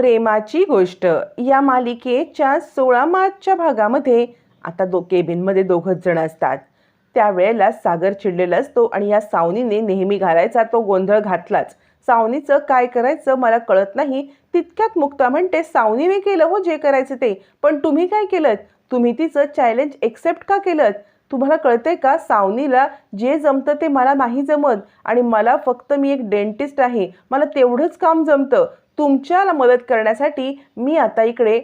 प्रेमाची गोष्ट. या मालिकेच्या सोळा मार्चच्या भागामध्ये आता दो केबिनमध्ये दोघंच जण असतात. त्यावेळेला सागर चिडलेला असतो आणि या सावनीने नेहमी घालायचा तो गोंधळ घातलाच. सावनीचं काय करायचं मला कळत नाही. तितक्यात मुक्ता म्हणते सावनीने केलं हो जे करायचं ते. पण तुम्ही काय केलं तुम्ही तिचं चॅलेंज एक्सेप्ट का केलं तुम्हाला कळतंय का सावनीला जे जमतं ते मला नाही जमत आणि मला फक्त मी एक डेंटिस्ट आहे. मला तेवढंच काम जमतं. तुमच्याला मदत करण्यासाठी मी आता इकडे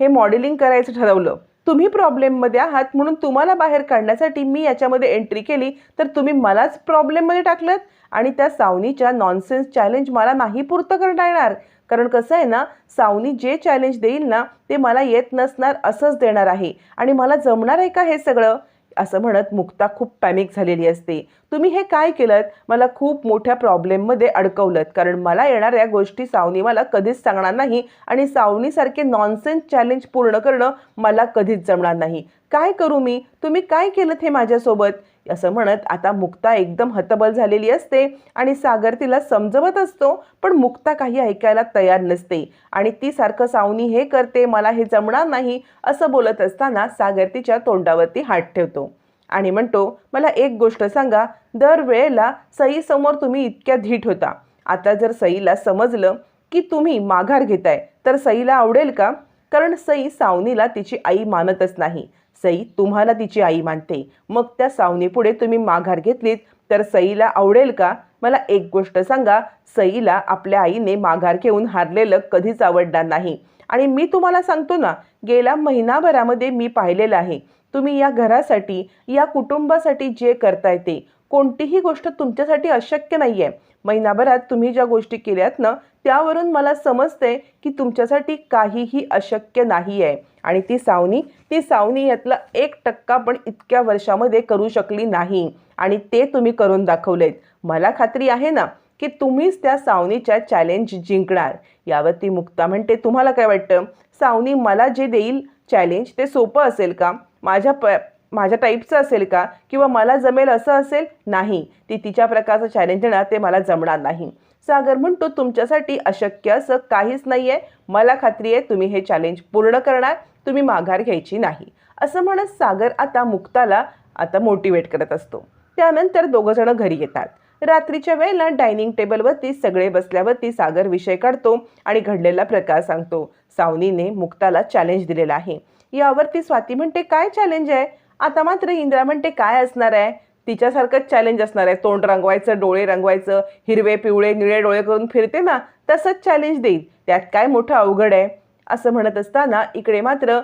हे मॉडेलिंग करायचं ठरवलं. तुम्ही प्रॉब्लेममध्ये आहात म्हणून तुम्हाला बाहेर काढण्यासाठी मी याच्यामध्ये एंट्री केली. तर तुम्ही मलाच प्रॉब्लेममध्ये टाकलं आणि त्या सावनीच्या नॉनसेन्स चॅलेंज मला नाही पुरतं करता येणार. कारण कसं आहे ना सावनी जे चॅलेंज देईल ना ते मला येत नसणार असंच देणार आहे. आणि मला जमणार आहे का हे सगळं? असं म्हणत मुक्ता खूप पॅनिक झालेली असते. तुम्ही हे काय केलं मला खूप मोठ्या प्रॉब्लेममध्ये अडकवलं कारण मला येणाऱ्या गोष्टी सावनी मला कधीच सांगणार नाही आणि सावनीसारखे नॉनसेन्स चॅलेंज पूर्ण करणं मला कधीच जमणार नाही. काय करू मी? तुम्ही काय केलं हे माझ्यासोबत? असं म्हणत आता मुक्ता एकदम हतबल झालेली असते आणि सागर तिला समजवत असतो पण मुक्ता काही ऐकायला तयार नसते. आणि ती सारखं सावनी हे करते मला हे जमणार नाही असं बोलत असताना सागर तिच्या तोंडावरती हात ठेवतो. आणि म्हणतो मला एक गोष्ट सांगा दरवेळेला सईसमोर तुम्ही इतक्या धीट होता. आता जर सईला समजलं की तुम्ही माघार घेताय तर सईला आवडेल का? कारण सई सावनीला तिची आई मानतच नाही. सई तुम्हाला तिची आई मानते. मग त्या सावनीपुढे तुम्ही माघार घेतलीत तर सईला आवडेल का? मला एक गोष्ट सांगा सईला आपल्या आईने माघार घेऊन हारलेलं कधीच आवडणार नाही. आणि मी तुम्हाला सांगतो ना गेल्या महिनाभरामध्ये मी पाहिलेलं आहे. तुम्ही या घरासाठी या कुटुंबासाठी जे करताय ते कोणतीही गोष्ट तुमच्यासाठी अशक्य नाही आहे महिनाभरात तुम्ही ज्या गोष्टी केल्यात ना त्यावरून मला समजते की तुमच्यासाठी काहीही अशक्य नाही आहे आणि ती सावनी ती सावनी यातला एक टक्का पण इतक्या वर्षामध्ये करू शकली नाही. आणि ते तुम्ही करून दाखवलेत. मला खात्री आहे ना की तुम्हीच त्या सावनीच्या चॅलेंज जिंकणार. यावरती मुक्ता म्हणते तुम्हाला काय वाटतं? सावनी मला जे देईल चॅलेंज ते सोपं असेल का? माझ्या प माझ्या टाईपचं असेल का? किंवा मला जमेल असं असेल? नाही. ती तिच्या प्रकारचं चॅलेंज देणार ते मला जमणार नाही. सागर म्हणतो तुमच्यासाठी अशक्य असं काहीच नाही आहे मला खात्री आहे तुम्ही हे चॅलेंज पूर्ण करणार. तुम्ही माघार घ्यायची नाही. असं म्हणत सागर आता मुक्ताला आता मोटिवेट करत असतो. त्यानंतर दोघं जण घरी येतात. रात्रीच्या वेळेला डायनिंग टेबलवरती सगळे बसल्यावरती सागर विषय काढतो आणि घडलेला प्रकार सांगतो. सावनीने मुक्ताला चॅलेंज दिलेला आहे. यावरती स्वाती म्हणते काय चॅलेंज आहे? आता मात्र इंद्रा म्हणते काय असणार आहे? तिच्यासारखंच चॅलेंज असणार आहे. तोंड रंगवायचं डोळे रंगवायचं हिरवे पिवळे निळे डोळे करून फिरते ना तसंच चॅलेंज देईल. त्यात काय मोठं अवघड आहे? असं म्हणत असताना इकडे मात्र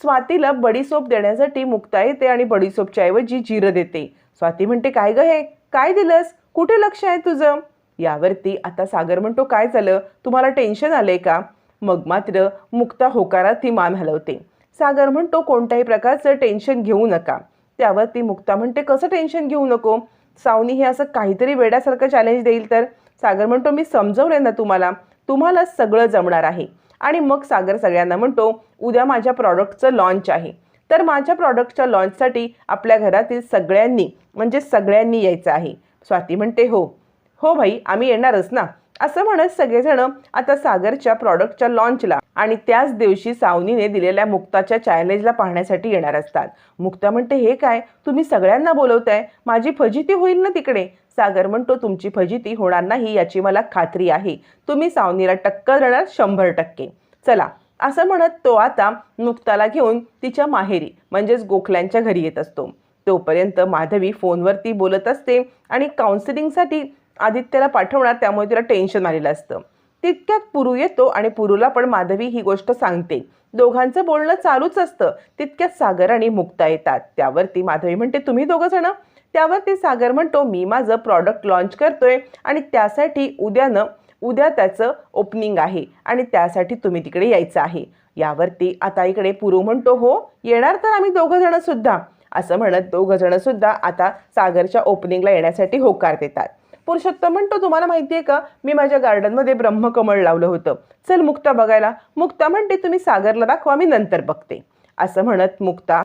स्वातीला बडीसोप देण्यासाठी मुक्ता येते आणि बडीसोपच्या ऐवजी जिरं देते. स्वाती म्हणते काय ग हे? काय दिलंस? कुठे लक्ष आहे तुझं? यावरती आता सागर म्हणतो काय झालं? तुम्हाला टेन्शन आलंय का? मग मात्र मुक्ता होकारात ती मान हलवते. सागर म्हणतो कोणत्याही प्रकारचं टेन्शन घेऊ नका. त्यावर ती मुक्ता म्हणते कसं टेन्शन घेऊ नको? सावनी हे असं काहीतरी वेड्यासारखं चॅलेंज देईल तर? सागर म्हणतो मी समजवलंय ना तुम्हाला. तुम्हाला सगळं जमणार आहे. आणि मग सागर सगळ्यांना म्हणतो उद्या माझ्या प्रॉडक्टचं लॉन्च आहे. तर माझ्या प्रॉडक्टच्या लॉन्चसाठी आपल्या घरातील सगळ्यांनी म्हणजे सगळ्यांनी यायचं आहे. स्वाती म्हणते हो. हो भाई आम्ही येणारच ना. असं म्हणत सगळेजण आता सागरच्या प्रॉडक्टच्या लॉन्चला आणि त्याच दिवशी सावनीने दिलेल्या मुक्ताच्या चॅलेंजला पाहण्यासाठी येणार असतात. मुक्ता म्हणते हे काय? तुम्ही सगळ्यांना बोलवताय? माझी फजिती होईल ना तिकडे? सागर म्हणतो तुमची फजिती होणार नाही याची मला खात्री आहे. तुम्ही सावनीला टक्कर देणार शंभर टक्के. चला असं म्हणत तो आता मुक्ताला घेऊन तिच्या माहेरी म्हणजेच गोखल्यांच्या घरी येत असतो. तोपर्यंत माधवी फोनवरती बोलत असते आणि काउन्सिलिंगसाठी आदित्यला पाठवणार त्यामुळे तिला टेन्शन आलेलं असतं. तितक्यात पुरू येतो आणि पुरूला पण माधवी ही गोष्ट सांगते. दोघांचं बोलणं चालूच असतं. तितक्यात सागर आणि मुक्ता येतात. त्यावरती माधवी म्हणते तुम्ही दोघं जण? त्यावरती सागर म्हणतो मी माझं प्रॉडक्ट लॉन्च करतोय आणि त्यासाठी उद्यानं उद्या त्याचं ओपनिंग आहे आणि त्यासाठी तुम्ही तिकडे यायचं आहे. यावरती आता इकडे पुरू म्हणतो हो येणार तर आम्ही दोघं जणसुद्धा असं म्हणत दोघं आता सागरच्या ओपनिंगला येण्यासाठी होकार देतात. पुरुषोत्तम म्हणतो तुम्हाला माहिती आहे का मी माझ्या गार्डनमध्ये ब्रह्मकमळ लावलं होतं. चल मुक्ता बघायला. मुक्ता म्हणते तुम्ही सागरला दाखवा मी नंतर बघते. असं म्हणत मुक्ता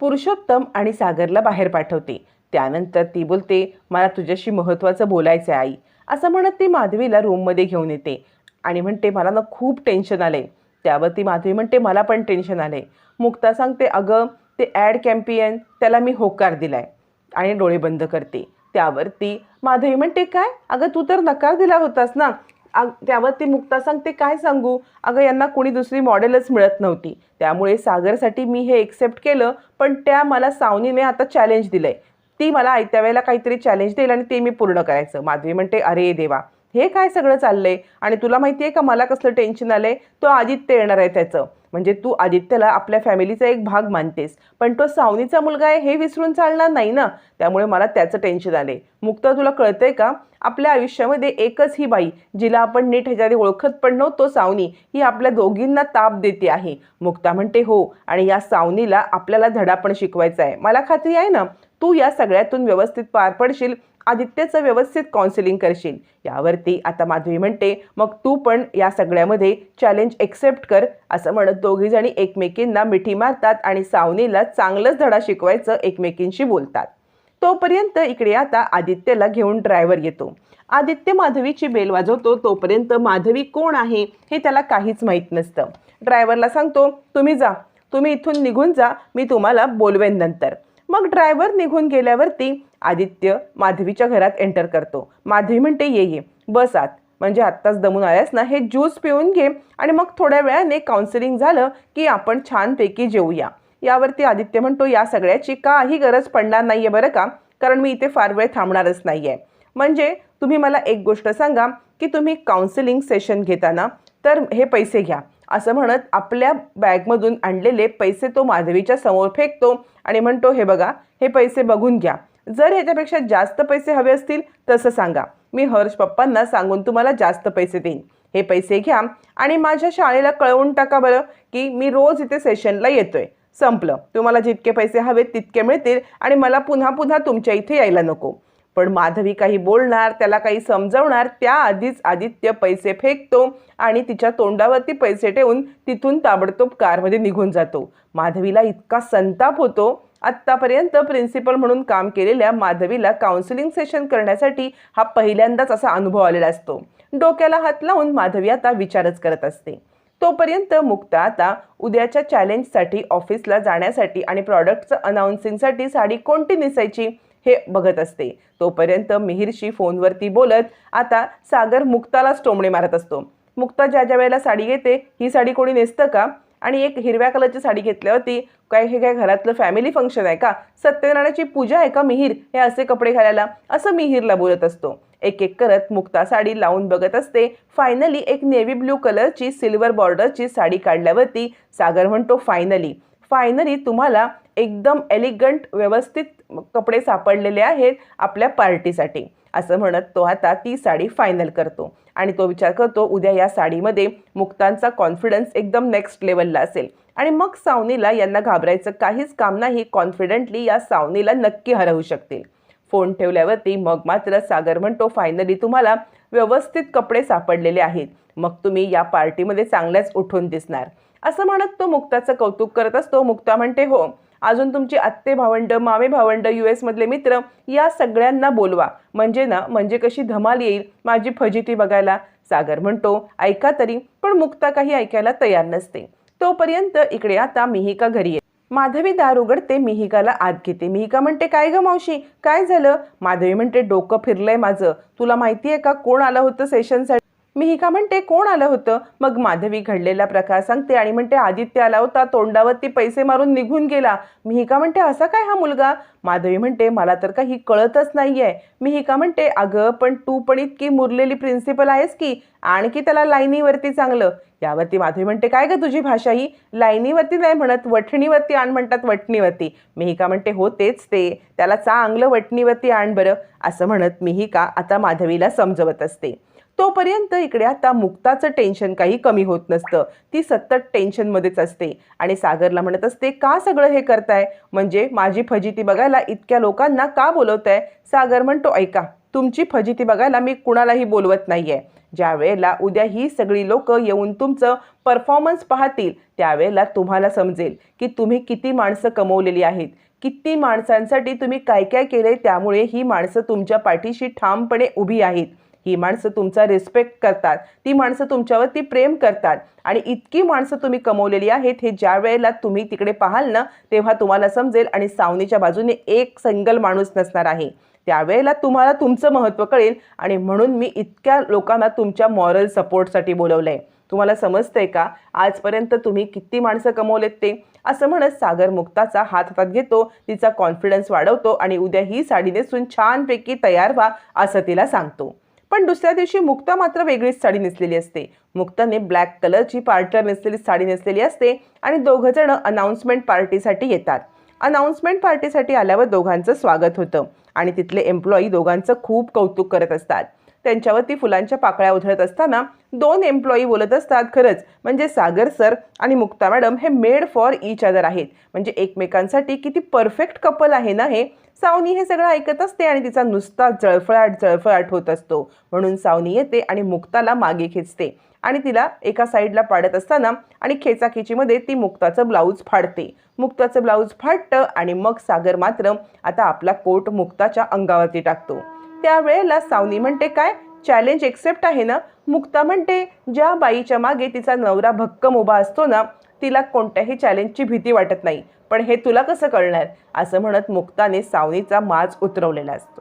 पुरुषोत्तम आणि सागरला बाहेर पाठवते. त्यानंतर ती बोलते मला तुझ्याशी महत्त्वाचं बोलायचं आहे आई. असं म्हणत ती माधवीला रूममध्ये घेऊन येते. आणि म्हणते मला ना खूप टेन्शन आलं आहे त्यावर ती माधवी म्हणते मला पण टेन्शन आलं आहे मुक्ता सांगते अगं ते ॲड कॅम्पियन त्याला मी होकार दिलाय. आणि डोळे बंद करते. त्यावरती माधवी म्हणते काय? अगं तू तर नकार दिला होतास ना. अग त्यावरती मुक्ता सांगते काय सांगू? अगं यांना कोणी दुसरी मॉडेलच मिळत नव्हती. त्यामुळे सागरसाठी मी हे एक्सेप्ट केलं पण त्या मला सावनीने आता चॅलेंज दिलंय. ती मला आयत्या वेळेला काहीतरी चॅलेंज देईल आणि ते मी पूर्ण करायचं. माधवी म्हणते अरे देवा. हे काय सगळं चाललंय? आणि तुला माहिती आहे का मला कसलं टेन्शन आलंय? तो आदित्य येणार आहे त्याचं. म्हणजे तू आदित्यला आपल्या फॅमिलीचा एक भाग मानतेस. पण तो सावनीचा मुलगा आहे हे विसरून चालणार नाही ना? त्यामुळे मला त्याचं टेन्शन आले मुक्ता तुला कळतंय का? आपल्या आयुष्यामध्ये एकच ही बाई जिला आपण नीट ह्याच्या ओळखत पण नव्हतो सावनी ही आपल्या दोघींना ताप देते आहे. मुक्ता म्हणते हो आणि या सावनीला आपल्याला धडा पण शिकवायचा आहे. मला खात्री आहे ना? तू या सगळ्यातून व्यवस्थित पार पडशील आदित्यचं व्यवस्थित काउन्सिलिंग करशील. यावरती आता माधवी म्हणते मग तू पण या सगळ्यामध्ये चॅलेंज एक्सेप्ट कर असं म्हणत दोघीजणी एकमेकींना मिठी मारतात आणि सावनीला चांगलंच धडा शिकवायचं एकमेकींशी बोलतात. तोपर्यंत इकडे आता आदित्यला घेऊन ड्रायव्हर येतो. आदित्य माधवीची बेल वाजवतो तोपर्यंत माधवी कोण आहे हे त्याला काहीच माहीत नसतं. ड्रायव्हरला सांगतो तुम्ही जा तुम्ही इथून निघून जा मी तुम्हाला बोलवेन नंतर. मग ड्रायव्हर निघून गेल्यावरती आदित्य माधवीच्या घरात एंटर करतो. माधवी म्हणते ये ये बस आत. म्हणजे आत्ताच दमून आल्यास ना हे ज्यूस पिऊन घे आणि मग थोड्या वेळाने काउन्सिलिंग झालं की आपण छानपैकी जेवूया यावरती आदित्य म्हणतो या सगळ्याची काही गरज पडणार नाही आहे बरं का? कारण मी इथे फार वेळ थांबणारच नाही आहे म्हणजे तुम्ही मला एक गोष्ट सांगा की तुम्ही काउन्सिलिंग सेशन घेताना तर हे पैसे घ्या. असं म्हणत आपल्या बॅगमधून आणलेले पैसे तो माधवीच्या समोर फेकतो आणि म्हणतो हे बघा हे पैसे बघून घ्या. जर ह्याच्यापेक्षा जास्त पैसे हवे असतील तसं सांगा. मी हर्ष पप्पांना सांगून तुम्हाला जास्त पैसे देईन. हे पैसे घ्या आणि माझ्या शाळेला कळवून टाका बरं की मी रोज इथे सेशनला येतोय. संपलं. तुम्हाला जितके पैसे हवेत तितके मिळतील आणि मला पुन्हा पुन्हा तुमच्या इथे यायला नको. पण माधवी काही बोलणार त्याला काही समजवणार त्याआधीच आदित्य पैसे फेकतो आणि तिच्या तोंडावरती पैसे ठेवून तिथून ताबडतोब कारमध्ये निघून जातो. माधवीला इतका संताप होतो आत्तापर्यंत प्रिन्सिपल म्हणून काम केलेल्या माधवीला काउन्सिलिंग सेशन करण्यासाठी हा पहिल्यांदाच असा अनुभव आलेला असतो. डोक्याला हात लावून माधवी आता विचारच करत असते. तोपर्यंत मुक्ता आता उद्याच्या चॅलेंजसाठी ऑफिसला जाण्यासाठी आणि प्रॉडक्टचं अनाऊन्सिंगसाठी साडी कोणती नेसायची हे बघत असते. तोपर्यंत मिहिरशी फोनवरती बोलत आता सागर मुक्तालाच टोमणे मारत असतो. मुक्ता ज्या ज्या वेळेला साडी घेते ही साडी कोणी नेसतं का? आणि एक हिरव्या कलरची साडी घेतल्यावरती काय हे काय घरातलं फॅमिली फंक्शन आहे का? सत्यनारायणाची पूजा आहे का मिहीर? हे असे कपडे घालायला असं मिहीरला बोलत असतो. एक एक करत मुक्ता साडी लावून बघत असते. फायनली एक नेव्ही ब्ल्यू कलरची सिल्वर बॉर्डरची साडी काढल्यावरती सागर म्हणतो फायनली फायनली तुम्हाला एकदम एलिगंट व्यवस्थित कपडे सापडलेले आहेत आपल्या पार्टीसाठी असं म्हणत तो आता ती साडी फायनल करतो. आणि तो विचार करतो उद्या या साडीमध्ये मुक्तांचा कॉन्फिडन्स एकदम नेक्स्ट लेवलला असेल. आणि मग सावनीला यांना घाबरायचं काहीच काम नाही कॉन्फिडेंटली या सावनीला नक्की हरवू शकतील. फोन ठेवल्यावरती मग मात्र सागर म्हणतो फायनली तुम्हाला व्यवस्थित कपडे सापडलेले आहेत. मग तुम्ही या पार्टीमध्ये चांगल्याच उठून दिसणार. असं म्हणत तो मुक्ताचं कौतुक करत असतो. मुक्ता म्हणते हो अजून तुमची आत्ते भावंड मामे भावंड यू एसमधले मित्र या सगळ्यांना बोलवा. म्हणजे ना म्हणजे कशी धमाल येईल माझी फजिती बघायला? सागर म्हणतो ऐका तरी पण मुक्ता काही ऐकायला तयार नसते. तोपर्यंत इकडे आता मिहिका घरी येते माधवी दार उघडते मिहिकाला आत घेते. मिहिका म्हणते काय ग मावशी? काय झालं? माधवी म्हणते डोकं फिरलंय माझं. तुला माहिती आहे का कोण आलं होतं सेशनसाठी मी ही का म्हणते? कोण आलं होतं? मग माधवी घडलेला प्रकार सांगते आणि म्हणते आदित्य आला होता तोंडावरती पैसे मारून निघून गेला. मी ही का म्हणते असा काय हा मुलगा? माधवी म्हणते मला तर काही कळतच नाहीये. का म्हणते अगं पण तू पण इतकी मुरलेली प्रिन्सिपल आहेस की आणखी त्याला लाईनीवरती चांगलं. यावरती माधवी म्हणते काय ग तुझी भाषा ही? लाईनीवरती नाही म्हणत वठणीवरती आण म्हणतात वटणीवरती मिहिका म्हणते हो तेच ते. त्याला चांगलं वटणीवरती आण बरं. असं म्हणत मिहिका आता माधवीला समजवत असते. तोपर्यंत इकडे आता मुक्ताचं टेन्शन काही कमी होत नसतं. ती सतत टेन्शनमध्येच असते. आणि सागरला म्हणत असते का सगळं हे करताय? म्हणजे माझी फजिती बघायला इतक्या लोकांना का बोलवताय? सागर म्हणतो ऐका तुमची फजिती बघायला मी कुणालाही बोलवत नाहीये. ज्या वेळेला उद्या ही सगळी लोक येऊन तुमचं परफॉर्मन्स पाहतील त्यावेळेला तुम्हाला समजेल की तुम्ही किती माणसं कमवलेली आहेत. किती माणसांसाठी तुम्ही काय काय केलंय त्यामुळे ही माणसं तुमच्या पाठीशी ठामपणे उभी आहेत. ही माणसं तुमचा रिस्पेक्ट करतात ती माणसं तुमच्यावरती प्रेम करतात आणि इतकी माणसं तुम्ही कमवलेली आहेत हे ज्या वेळेला तुम्ही तिकडे पाहाल ना तेव्हा तुम्हाला समजेल आणि सावनीच्या बाजूने एक सिंगल माणूस नसणार आहे. त्यावेळेला तुम्हाला तुमचं महत्त्व कळेल आणि म्हणून मी इतक्या लोकांना तुमच्या मॉरल सपोर्टसाठी बोलवलं आहे तुम्हाला समजतंय का? आजपर्यंत तुम्ही किती माणसं कमवलेत ते? असं म्हणत सागर मुक्ताचा हात हातात घेतो तिचा कॉन्फिडन्स वाढवतो आणि उद्या ही साडी नेसून छानपैकी तयार व्हा असं तिला सांगतो. पण दुसऱ्या दिवशी मुक्ता मात्र वेगळीच साडी नेसलेली असते. मुक्ताने ब्लॅक कलरची पार्टला नेसलेली साडी नेसलेली असते आणि दोघं जण अनाऊन्समेंट पार्टीसाठी येतात. अनाऊन्समेंट पार्टीसाठी आल्यावर दोघांचं स्वागत होतं आणि तिथले एम्प्लॉई दोघांचं खूप कौतुक करत असतात. त्यांच्यावरती फुलांच्या पाकळ्या उधळत असताना दोन एम्प्लॉई बोलत असतात खरंच. म्हणजे सागर सर आणि मुक्ता मॅडम हे मेड फॉर इच अदर आहेत. म्हणजे एकमेकांसाठी किती परफेक्ट कपल आहे ना हे? सावनी हे सगळं ऐकत असते आणि तिचा नुसता जळफळाट जळफळाट होत असतो. म्हणून सावनी येते आणि मुक्ताला मागे खेचते. आणि तिला एका साईडला पाडत असताना आणि खेचाखेचीमध्ये ती मुक्ताचं ब्लाऊज फाडते. मुक्ताचं ब्लाऊज फाटतं आणि मग सागर मात्र आता आपला कोट मुक्ताच्या अंगावरती टाकतो. त्यावेळेला सावनी म्हणते काय? चॅलेंज एक्सेप्ट आहे ना? मुक्ता म्हणते ज्या बाईच्या मागे तिचा नवरा भक्कम उभा असतो ना तिला कोणत्याही चॅलेंजची भीती वाटत नाही. पण हे तुला कसं कळणार? असं म्हणत मुक्ताने सावनीचा माज उतरवलेला असतो.